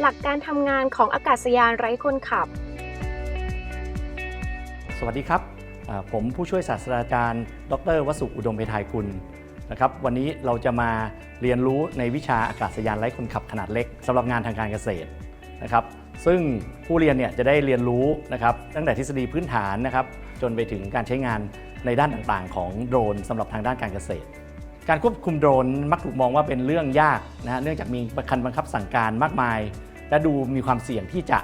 หลักการทำงานของอากาศยานไร้คนขับ สวัสดีครับ ผมผู้ช่วยศาสตราจารย์ ดรวสุอุดมเพทายกุลนะครับวันนี้เราจะมาเรียนรู้ในวิชาอากาศยานไร้คนขับขนาดเล็กสำหรับงานทางการเกษตรนะครับซึ่งผู้เรียนเนี่ยจะได้เรียนรู้นะครับตั้งแต่ทฤษฎีพื้นฐานนะครับจนไปถึงการใช้งานในด้านต่างๆ ของโดรนสำหรับทางด้านการเกษตร การควบคุมโดรนมักถูกมองว่าเป็นเรื่องยากนะฮะเนื่องจากมีคันบังคับสั่งการมากมาย และดูมีความเสี่ยงที่จะ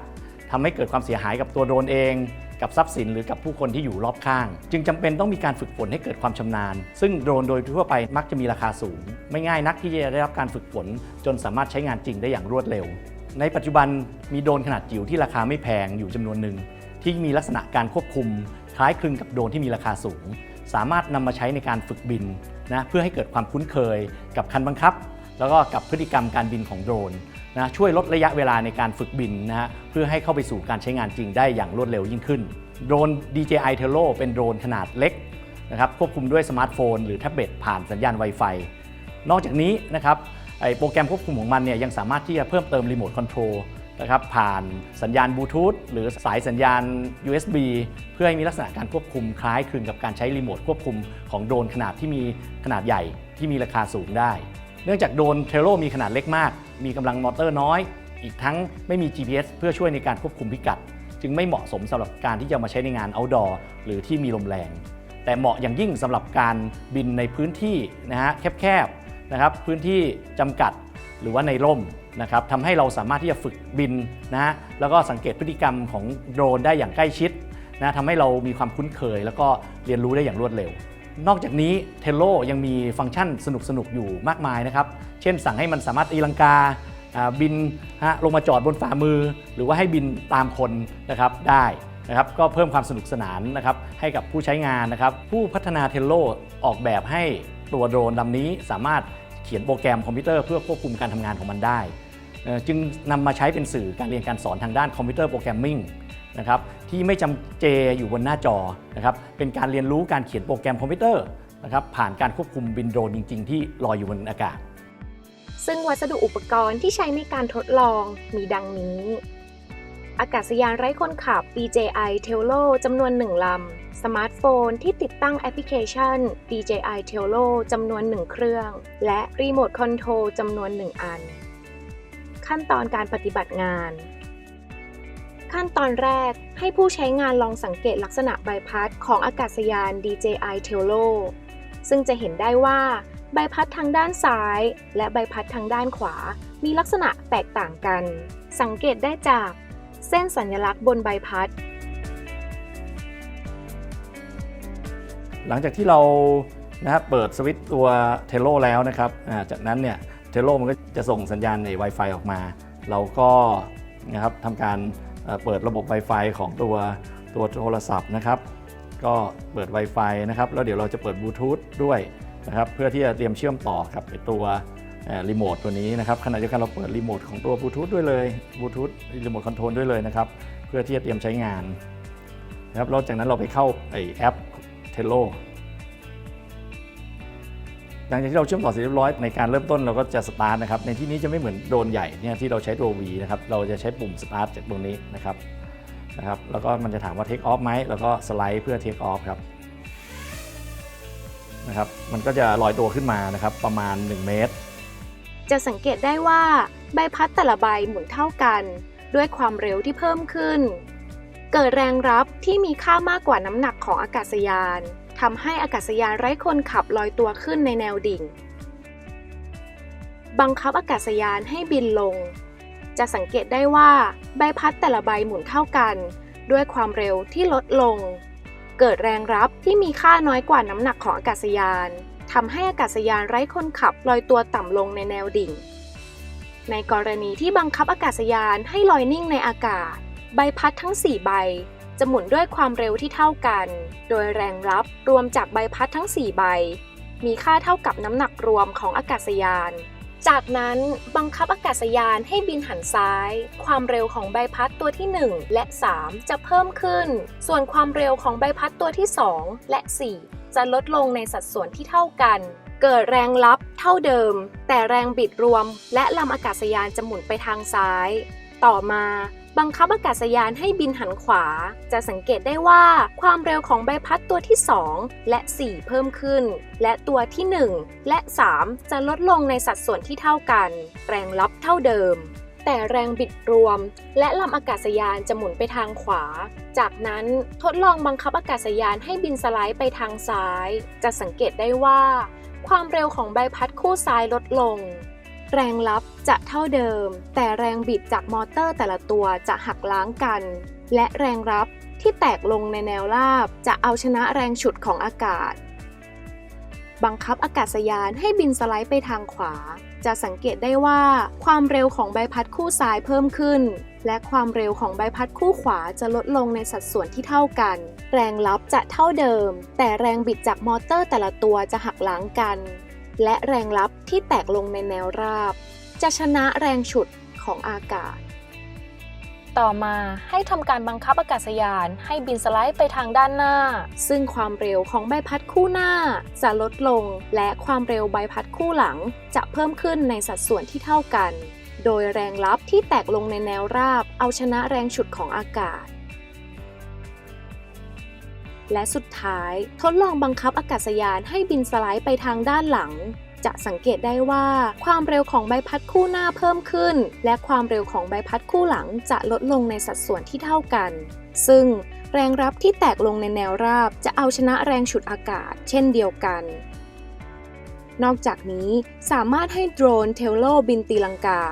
ทำให้เกิดความเสียหายกับตัวโดรนเอง กับทรัพย์สินหรือกับผู้คนที่อยู่รอบข้าง จึงจำเป็นต้องมีการฝึกฝนให้เกิดความชำนาญ ซึ่งโดรนโดยทั่วไปมักจะมีราคาสูง ไม่ง่ายนักที่จะได้รับการฝึกฝน จนสามารถใช้งานจริงได้อย่างรวดเร็ว ในปัจจุบันมีโดรนขนาดจิ๋วที่ราคาไม่แพงอยู่จำนวนหนึ่งที่มีลักษณะการควบคุม คล้ายคลึงกับโดรนที่มีราคาสูง สามารถนำมาใช้ในการฝึกบินนะเพื่อให้เกิดความคุ้นเคย กับคันบังคับ แล้วก็กับพฤติกรรมการบินของโดรน นะช่วยลดระยะเวลาในการฝึกบินนะฮะเพื่อให้เข้าไปสู่การใช้งานจริงได้อย่างรวดเร็วยิ่งขึ้น โดรน DJI t e l o เป็นโดรนขนาดเล็กนะครับควบคุมด้วยสมาร์ทโฟน หรือแท็บเล็ตผ่านสัญญาณ Wi-Fi นอกจากนี้นะครับไอโปรแกรมควบคุมของมันเนี่ยยังสามารถที่จะเพิ่มเติมรีโมทคอนโทรลนะครับผ่านสัญญาณบลูทูธหรือสายสัญญาณ USB เพื่อให้มีลักษณะการควบคุมคล้ายคลึงกับการใช้รีโมทควบคุมของโดรนขนาดที่มีขนาดใหญ่ที่มีราคาสูงได้ เนื่องจากโดรนเทรโลมีขนาดเล็กมาก มีกำลังมอเตอร์น้อย อีกทั้งไม่มี GPS เพื่อช่วยในการควบคุมพิกัด จึงไม่เหมาะสมสำหรับการที่จะมาใช้ในงาน outdoor หรือที่มีลมแรง แต่เหมาะอย่างยิ่งสำหรับการบินในพื้นที่นะฮะแคบๆนะครับพื้นที่จำกัดหรือว่าในร่มนะครับทำให้เราสามารถที่จะฝึกบินนะฮะแล้วก็สังเกตพฤติกรรมของโดรนได้อย่างใกล้ชิดนะทำให้เรามีความคุ้นเคย แล้วก็เรียนรู้ได้อย่างรวดเร็ว นอกจากนี้เทโลยังมีฟังก์ชันสนุกๆอยู่มากมายนะครับ เช่นสั่งให้มันสามารถตีลังกาบินฮะลงมาจอดบนฝ่ามือ หรือว่าให้บินตามคนนะครับได้นะครับก็เพิ่มความสนุกสนานนะครับให้กับผู้ใช้งานนะครับ ผู้พัฒนาเทโลออกแบบให้ตัวโดรนลำนี้สามารถเขียนโปรแกรมคอมพิวเตอร์เพื่อควบคุมการทำงานของมันได้ จึงนำมาใช้เป็นสื่อการเรียนการสอนทางด้านคอมพิวเตอร์โปรแกรมมิ่ง นะครับที่ไม่จำเจอยู่บนหน้าจอนะครับเป็นการเรียนรู้การเขียนโปรแกรมคอมพิวเตอร์นะครับผ่านการควบคุมบินโดรนจริง ๆ ที่ลอยอยู่บนอากาศ ซึ่งวัสดุอุปกรณ์ที่ใช้ในการทดลองมีดังนี้ อากาศยานไร้คนขับ DJI Tello จำนวน 1 ลำ สมาร์ทโฟนที่ติดตั้งแอปพลิเคชัน DJI t e l o จำนวน 1 เครื่อง และรีโมทคอนโทรลจำนวน 1 อัน ขั้นตอนการปฏิบัติงาน ขั้นตอนแรก ให้ผู้ใช้งานลองสังเกตลักษณะใบพัดของอากาศยาน DJI t e l o ซึ่งจะเห็นได้ว่าใบพัดทางด้านซ้าย และใบพัดทางด้านขวา มีลักษณะแตกต่างกัน สังเกตได้จากเส้นสัญลักษณ์บนใบพัด หลังจากที่เรานะครับเปิดสวิตตัวเทโลแล้วนะครับจากนั้นเนี่ยเทโลมันก็จะส่งสัญญาณใน Wi-Fi ออกมา เราก็นะครับทำการ เปิดระบบ Wi-Fi ของตัวตัวโทรศัพท์นะครับ ก็เปิด Wi-Fi นะครับ แล้วเดี๋ยวเราจะเปิดบลูทูธด้วยนะครับเพื่อที่จะเตรียมเชื่อมต่อกับตัวรีโมทตัวนี้นะครับขณะเดียวกันเราเปิดรีโมทของตัวบลูทูธด้วยเลยบลูทูธรีโมทคอนโทรลด้วยเลยนะครับ เพื่อที่จะเตรียมใช้งานนะครับแล้วจากนั้นเราไปเข้าไอแอปเทโล หลังจากที่เราเชื่อมต่อเสร็จเรียบร้อยในการเริ่มต้นเราก็จะสตาร์ทนะครับในที่นี้จะไม่เหมือนโดรนใหญ่เนี่ยที่เราใช้ตัว V นะครับเราจะใช้ปุ่มสตาร์ทจากตรงนี้นะครับนะครับแล้วก็มันจะถามว่าเทคออฟไหมแล้วก็สไลด์เพื่อเทคออฟครับนะครับมันก็จะลอยตัวขึ้นมานะครับประมาณ 1 เมตร จะสังเกตได้ว่าใบพัดแต่ละใบหมุนเท่ากัน ด้วยความเร็วที่เพิ่มขึ้น เกิดแรงรับที่มีค่ามากกว่าน้ำหนักของอากาศยาน ทำให้อากาศยานไร้คนขับลอยตัวขึ้นในแนวดิ่ง บังคับอากาศยานให้บินลง จะสังเกตได้ว่าใบพัดแต่ละใบหมุนเท่ากัน ด้วยความเร็วที่ลดลง เกิดแรงรับที่มีค่าน้อยกว่าน้ำหนักของอากาศยานทำให้อากาศยานไร้คนขับลอยตัวต่ำลงในแนวดิ่ง ในกรณีที่บังคับอากาศยานให้ลอยนิ่งในอากาศ ใบพัดทั้ง 4 ใบ จะหมุนด้วยความเร็วที่เท่ากัน โดยแรงรับรวมจากใบพัดทั้ง 4 ใบ มีค่าเท่ากับน้ำหนักรวมของอากาศยาน จากนั้นบังคับอากาศยานให้บินหันซ้าย ความเร็วของใบพัดตัวที่ 1 และ 3 จะเพิ่มขึ้น ส่วนความเร็วของใบพัดตัวที่ 2 และ 4 จะลดลงในสัดส่วนที่เท่ากัน เกิดแรงลับเท่าเดิม แต่แรงบิดรวม และลำอากาศยานจะหมุนไปทางซ้าย ต่อมา บังคับอากาศยานให้บินหันขวา จะสังเกตได้ว่าความเร็วของใบพัดตัวที่ 2 และ 4 เพิ่มขึ้น และตัวที่ 1 และ 3 จะลดลงในสัดส่วนที่เท่ากัน แรงลับเท่าเดิม แต่แรงบิดรวม และลำอากาศยานจะหมุนไปทางขวา จากนั้นทดลองบังคับอากาศยานให้บินสไลด์ไปทางซ้าย จะสังเกตได้ว่า ความเร็วของใบพัดคู่ซ้ายลดลง แรงลับ จะเท่าเดิม แต่แรงบิดจากมอเตอร์แต่ละตัวจะหักล้างกัน และแรงรับที่แตกลงในแนวราบ จะเอาชนะแรงฉุดของอากาศ บังคับอากาศยานให้บินสไลด์ไปทางขวา จะสังเกตได้ว่าความเร็วของใบพัดคู่ซ้ายเพิ่มขึ้น และความเร็วของใบพัดคู่ขวาจะลดลงในสัดส่วนที่เท่ากัน แรงลับจะเท่าเดิม แต่แรงบิดจากมอเตอร์แต่ละตัวจะหักล้างกัน และแรงลับที่แตกลงในแนวราบ จะชนะแรงฉุดของอากาศ ต่อมาให้ทำการบังคับอากาศยานให้บินสไลด์ไปทางด้านหน้า ซึ่งความเร็วของใบพัดคู่หน้าจะลดลง และความเร็วใบพัดคู่หลังจะเพิ่มขึ้นในสัดส่วนที่เท่ากัน โดยแรงลับที่แตกลงในแนวราบ เอาชนะแรงฉุดของอากาศและสุดท้ายทดลองบังคับอากาศยานให้บินสไลด์ไปทางด้านหลัง จะสังเกตได้ว่า ความเร็วของใบพัดคู่หน้าเพิ่มขึ้น และความเร็วของใบพัดคู่หลังจะลดลงในสัดส่วนที่เท่ากัน ซึ่งแรงรับที่แตกลงในแนวราบ จะเอาชนะแรงฉุดอากาศ เช่นเดียวกัน นอกจากนี้สามารถให้โดรนเทลโลบินตีลังกา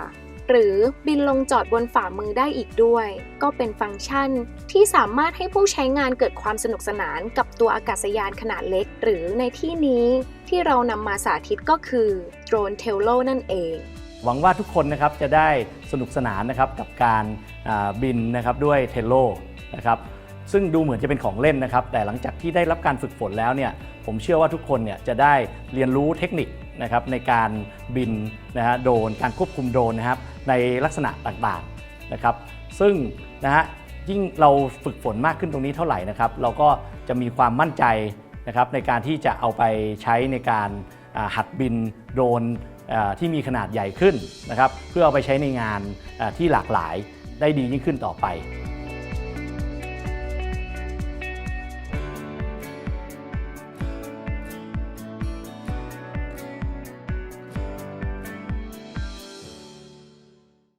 หรือบินลงจอดบนฝ่ามือได้อีกด้วย ก็เป็นฟังก์ชันที่สามารถให้ผู้ใช้งานเกิดความสนุกสนานกับตัวอากาศยานขนาดเล็ก หรือในที่นี้ที่เรานำมาสาธิตก็คือโดรนเทลโลนั่นเองหวังว่าทุกคนนะครับจะได้สนุกสนานนะครับกับการบินนะครับด้วยเทโลนะครับซึ่งดูเหมือนจะเป็นของเล่นนะครับ แต่หลังจากที่ได้รับการฝึกฝนแล้วเนี่ยผมเชื่อว่าทุกคนเนี่ยจะได้เรียนรู้เทคนิค นะครับในการบินนะฮะโดรนการควบคุมโดรนนะครับในลักษณะต่างๆนะครับซึ่งนะฮะยิ่งเราฝึกฝนมากขึ้นตรงนี้เท่าไหร่นะครับเราก็จะมีความมั่นใจนะครับในการที่จะเอาไปใช้ในการหัดบินโดรนที่มีขนาดใหญ่ขึ้นนะครับเพื่อเอาไปใช้ในงานที่หลากหลายได้ดียิ่งขึ้นต่อไป